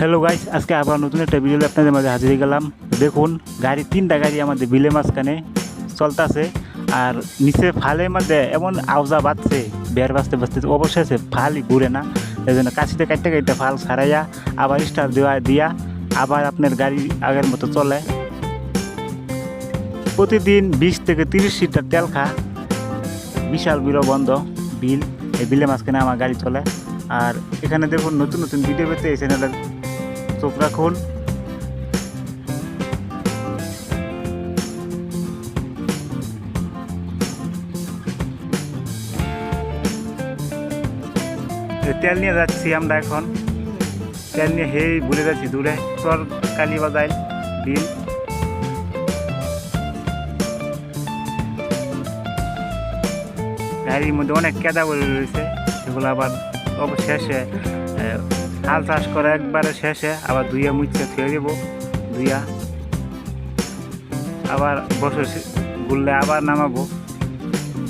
Hello guys আজকে আবার নতুন একটা ভিডিও আপনাদের মাঝে হাজির গেলাম। দেখুন, গাড়ি, তিনটা গাড়ি আমাদের বিলে মাঝখানে চলতেছে। আর নিচে ফালের মধ্যে এমন আওজা বাজছে, বের বাজতে বাজতে অবশেষে ফালই ঘুরে না। এই জন্য কাছিতে কাটতে কাটতে ফাল সারাইয়া, আবার স্টার দেওয়া, দিয়া আবার আপনার গাড়ি আগের মতো চলে। প্রতিদিন বিশ থেকে তিরিশ লিটার তেল খা। বিশাল বিল বন্ধ, বিল। এই বিলে মাঝখানে আমার গাড়ি চলে। আর এখানে দেখুন, নতুন নতুন ভিডিও পেতে এই চ্যানেলের চোখ রাখুন। তেল নিয়ে যাচ্ছি আমরা এখন। তেল নিয়ে হেই ভুলে যাচ্ছি দূরে। চর কালী বাজাইল বিল। গাড়ির মধ্যে অনেক কেদা বলে রয়েছে। সেগুলো আবার অবশেষে হাল চাষ করা একবারে শেষে, আবার দুইয়া মুচকে থুয়ে দেবো, দুইয়া। আবার বছর গুললে আবার নামাবো।